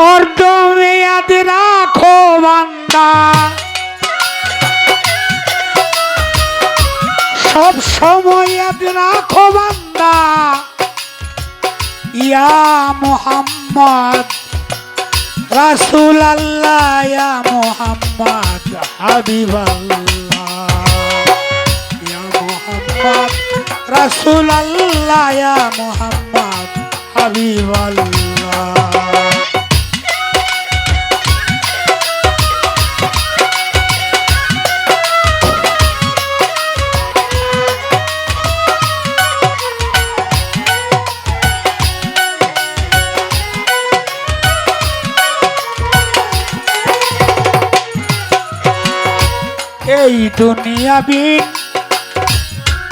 হরদমেয়াদ রাখো বান্দা সব সময় রাখো বান্দা ইয়া মোহাম্মদ রাসুল আল্লাহ ইয়া মোহাম্মদ হাবিব ইয়া মোহাম্মদ রাসুল আল্লাহ ইয়া মোহাম্মদ হাবিব আল্লাহ এই দুনিয়া বিন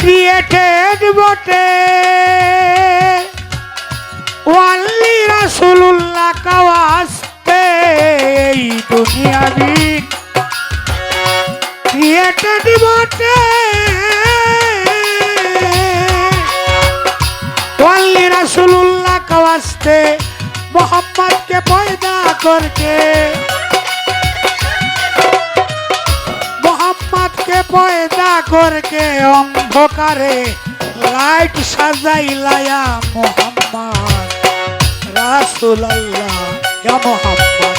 ক্রিয়েটেড বটে। ওয়াল্লি রাসুল্লাহ কাওয়াস্তে এই দুনিয়া বিন ক্রিয়েটেড বটে। ওয়াল্লি রাসুল্লাহ কাওয়াস্তে মোহাম্মদকে পয়দা করকে পয়দা করকে অন্ধকারে লাইট সাজাইলায়া মোহাম্মদ রাসুলাল্লাহ ইয়া মোহাম্মদ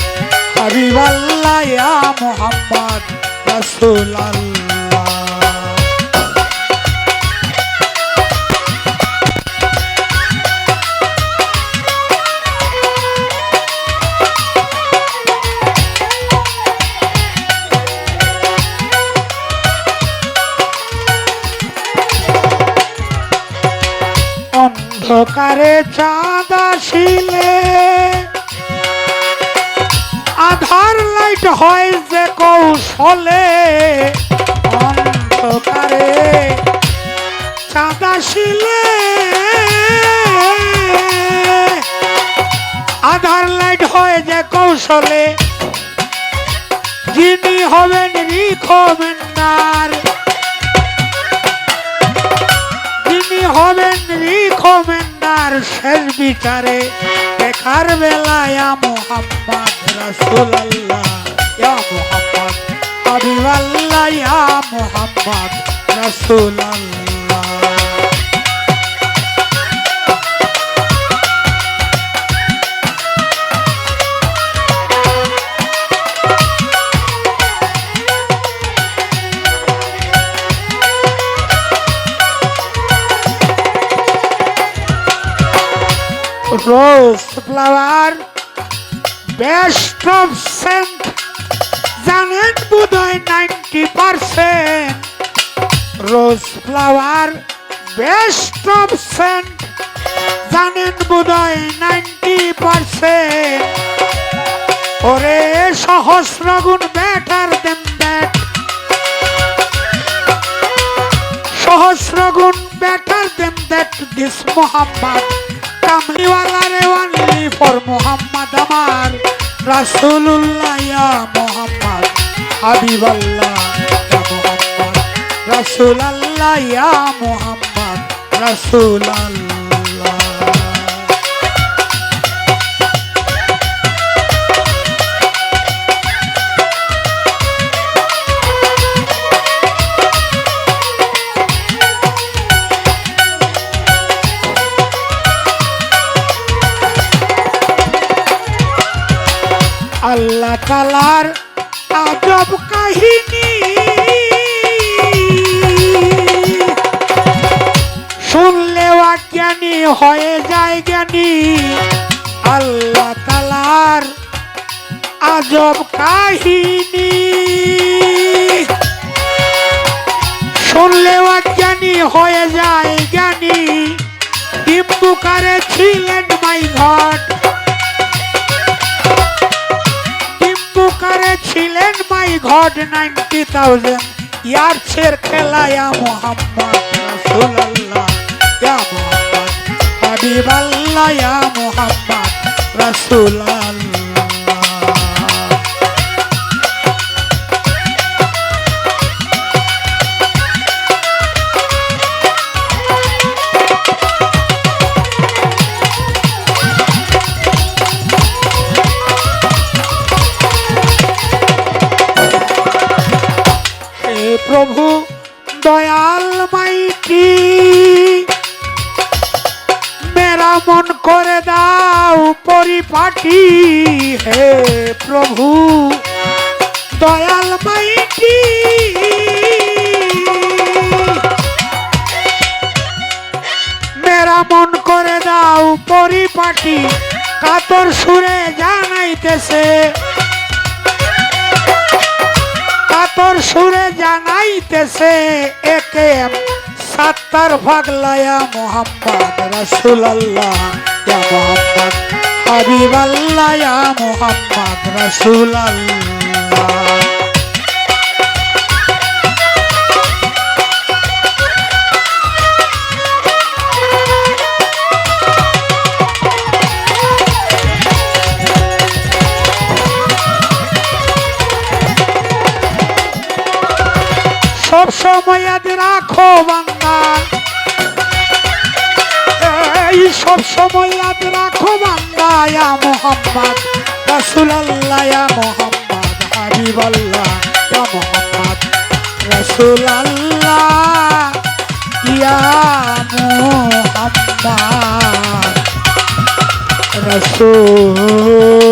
হাবিবাল্লাহ ইয়া মোহাম্মদ রাসুলাল্লাহ। অন্ধকারে চাঁদ আসিলে, আধার লাইট হয় যে কৌশলে, অন্ধকারে চাঁদ আসিলে, আধার লাইট হয় যে কৌশলে, যিনি হবেন রিকমেন্ডার তিনি হবেন রিকমেন্ডার শেষ বিচারে দেখার বেলায় মোহাম্মদ রসুল্লাহ ইয়া মোহাম্মদ হাবিবাল্লাহ ইয়া মোহাম্মদ রাসুলাল্লাহ। Rose flower best of scent জানেন বোধহয় ninety percent rose flower best of scent জানেন বোধহয় নাইনটি পারসেন্ট ওরে সহস্র গুণ বেটার দেন দ্যাট সহস্র গুণ better then that this Muhammad. কামলিওয়ালা রে ওয়ানলি ফর মোহাম্মদ আমার রাসূলুল্লাহ ইয়া মোহাম্মদ হাবিবাল্লাহ ইয়া মোহাম্মদ আল্লাহ তালার আজব কাহিনী। শুনলেও অজ্ঞানী হয়ে যায় জ্ঞানী। আল্লাহ তালার আজব কাহিনী। শুনলেও অজ্ঞানী হয়ে যায় জ্ঞানী। ডিম্বুকারে ছিলেন মাই ঘট টিম্বুকারে ছিলেন মাই ঘট নাইনটি থাউজেন্ড। ইয়ার্সের খেলায়া মোহাম্মদ রাসূলুল্লাহ, ইয়া মোহাম্মদ হাবিবাল্লাহ, ইয়া মোহাম্মদ রাসূলুল্লাহ। পরিপাটি হে প্রভু, দয়াল মাইটি মেরা মন করে দাও পরিপাটি কাতর সুরে জানাইতেছে। কাতর সুরে জানাইতেছে, একে সাত্তার ভাগলায়া মোহাম্মদ রসুল্লাহ মোহাম্মদ। হাবিবাল্লাহ ইয়া মোহাম্মদ রসুল্লাহ সব সময় রাখো বান্দা। সব সময় রাত রাখো বান্দা মোহাম্মদ, রাসূলুল্লাহ ইয়া মোহাম্মদ, হাবিবাল্লাহ ইয়া মোহাম্মদ, রাসূলুল্লাহ ইয়া মোহাম্মদ রাসূলুল্লাহ